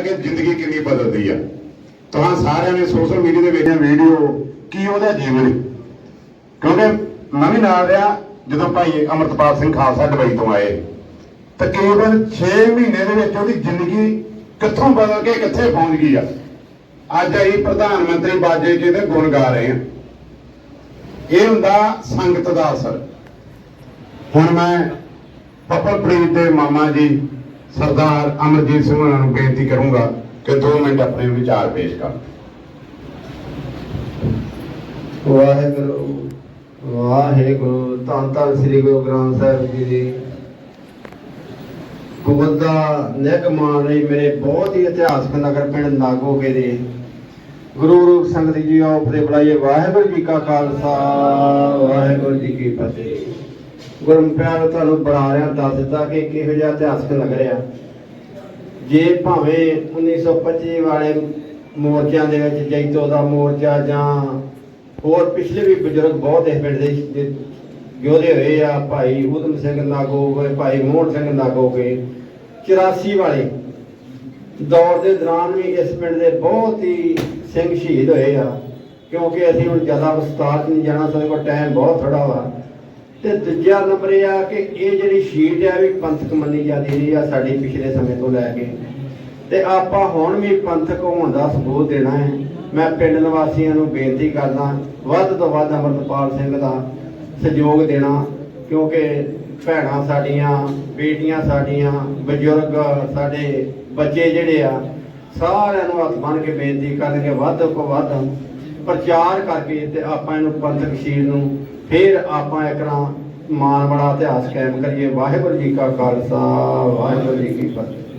ਕਿ ਜ਼ਿੰਦਗੀ ਕਿੰਨੀ ਬਦਲਦੀ ਆ। ਤੁਹਾਂ ਸਾਰਿਆਂ ਨੇ ਸੋਸ਼ਲ ਮੀਡੀਆ ਦੇ ਵੇਖਿਆ ਵੀਡੀਓ ਕੀ ਉਹਦਾ ਜੀਵਨ ਕਿਉਂਕਿ ਮੈਂ ਵੀ ਨਾਲ ਰਿਹਾ ਜਦੋਂ ਭਾਈ ਅਮਰਤਪਾਲ ਸਿੰਘ ਖਾਲਸਾ ਦੁਬਈ ਤੋਂ ਆਏ। ਤਕਰੀਬਨ 6 ਮਹੀਨੇ ਦੇ ਵਿੱਚ ਉਹਦੀ ਜ਼ਿੰਦਗੀ ਕਿੱਥੋਂ ਬਦਲ ਕੇ ਕਿੱਥੇ ਪਹੁੰਚ ਗਈ ਆ? ਅੱਜ ਅਸੀਂ ਪ੍ਰਧਾਨ ਮੰਤਰੀ ਬਾਜੇ ਜੀ ਦੇ ਗੁਣ ਗਾ ਰਹੇ ਹਾਂ ਇਹ ਹੁੰਦਾ ਸੰਗਤ ਦਾ ਅਸਰ। ਹੁਣ ਮੈਂ ਪਪਲਪ੍ਰੀਤ ਦੇ ਮਾਮਾ ਜੀ ਸਰਦਾਰ ਅਮਰਜੀਤ ਸਿੰਘ ਹੋਣਾ ਨੂੰ ਬੇਨਤੀ ਕਰੂੰਗਾ ਕਿ 2 ਮਿੰਟ ਆਪਣੇ ਵਿਚਾਰ ਪੇਸ਼ ਕਰਨ। ਵਾਹਿਗੁਰੂ ਵਾਹਿਗੁਰੂ, ਧੰਨ ਧੰਨ ਸ੍ਰੀ ਗੁਰੂ ਗ੍ਰੰਥ ਸਾਹਿਬ ਜੀ ਦੀ। ਗੋਦਾ ਨਿਕ ਮਾਨ ਰਹੀ ਮੇਰੇ ਬਹੁਤ ਹੀ ਇਤਿਹਾਸਕ ਨਗਰ ਪਿੰਡ ਨਾਗੋਕੇ ਦੇ ਗੁਰੂ ਰੂਪ ਸੰਗਤ ਜੀ ਆਓ ਫਤੇ ਬੁਲਾਈਏ ਵਾਹਿਗੁਰੂ ਜੀ ਕਾ ਖਾਲਸਾ, ਵਾਹਿਗੁਰੂ ਜੀ ਕੀ ਫਤਿਹ। ਗੁਰੂ ਤੁਹਾਨੂੰ ਬਣਾ ਰਿਹਾ, ਦੱਸ ਦਿੱਤਾ ਕਿ ਕਿਹੋ ਜਿਹਾ ਇਤਿਹਾਸਕ ਲੱਗ ਰਿਹਾ। ਜੇ ਭਾਵੇਂ 1925 ਵਾਲੇ ਮੋਰਚਿਆਂ ਦੇ ਵਿੱਚ ਜੈਤੋ ਦਾ ਮੋਰਚਾ ਜਾਂ ਹੋਰ ਪਿਛਲੇ ਵੀ ਬਜ਼ੁਰਗ ਬਹੁਤ ਇਸ ਪਿੰਡ ਦੇ ਯੋਧੇ ਹੋਏ ਆ, ਭਾਈ ਊਧਮ ਸਿੰਘ ਨਾਗੋਗੇ ਭਾਈ ਮੋਹਨ ਸਿੰਘ ਨਾਗੋਗੇ 84 ਵਾਲੇ ਦੌਰ ਦੇ ਦੌਰਾਨ ਵੀ ਇਸ ਪਿੰਡ ਦੇ ਬਹੁਤ ਹੀ ਸਿੰਘ ਸ਼ਹੀਦ ਹੋਏ ਆ। ਕਿਉਂਕਿ ਅਸੀਂ ਹੁਣ ਜ਼ਿਆਦਾ ਵਿਸਤਾਰ 'ਚ ਨਹੀਂ ਜਾਣਾ, ਸਾਡੇ ਕੋਲ ਟਾਈਮ ਬਹੁਤ ਥੋੜਾ ਵਾ। ਤੇ ਦੂਜਾ ਨੰਬਰ ਇਹ ਆ ਕਿ ਇਹ ਜਿਹੜੀ ਸ਼ੀਟ ਆ ਵੀ ਪੰਥਕ ਮੰਨੀ ਜਾਂਦੀ ਰਹੀ ਆ ਸਾਡੀ ਪਿਛਲੇ ਸਮੇਂ ਤੋਂ ਲੈ ਕੇ। ਤੇ ਆਪਾਂ ਹੁਣ ਵੀ ਪੰਥਕ ਹੋਣ ਦਾ ਸਬੂਤ ਦੇਣਾ ਹੈ। ਮੈਂ ਪਿੰਡ ਨਿਵਾਸੀਆਂ ਨੂੰ ਬੇਨਤੀ ਕਰਦਾ, ਵੱਧ ਤੋਂ ਵੱਧ ਅਮਰਤਪਾਲ ਸਿੰਘ ਦਾ ਸਹਿਯੋਗ ਦੇਣਾ, ਕਿਉਂਕਿ ਭੈਣਾਂ ਸਾਡੀਆਂ, ਬੇਟੀਆਂ ਸਾਡੀਆਂ, ਬਜ਼ੁਰਗ ਸਾਡੇ ਬੱਚੇ ਜਿਹੜੇ ਆ, ਸਾਰਿਆਂ ਨੂੰ ਹੱਥ ਬੰਨ੍ਹ ਕੇ ਬੇਨਤੀ ਕਰਨਗੇ, ਵੱਧ ਤੋਂ ਵੱਧ ਪ੍ਰਚਾਰ ਕਰਕੇ ਤੇ ਆਪਾਂ ਇਹਨੂੰ ਪੰਥਕ ਸ਼ੀਰ ਨੂੰ ਫਿਰ ਆਪਾਂ ਇਕਰਾਂ ਮਾਨ ਬੜਾ ਇਤਿਹਾਸ ਕਾਇਮ ਕਰੀਏ। ਵਾਹਿਗੁਰੂ ਜੀ ਕਾ ਖਾਲਸਾ, ਵਾਹਿਗੁਰੂ ਜੀ ਕੀ ਫਤਿਹ।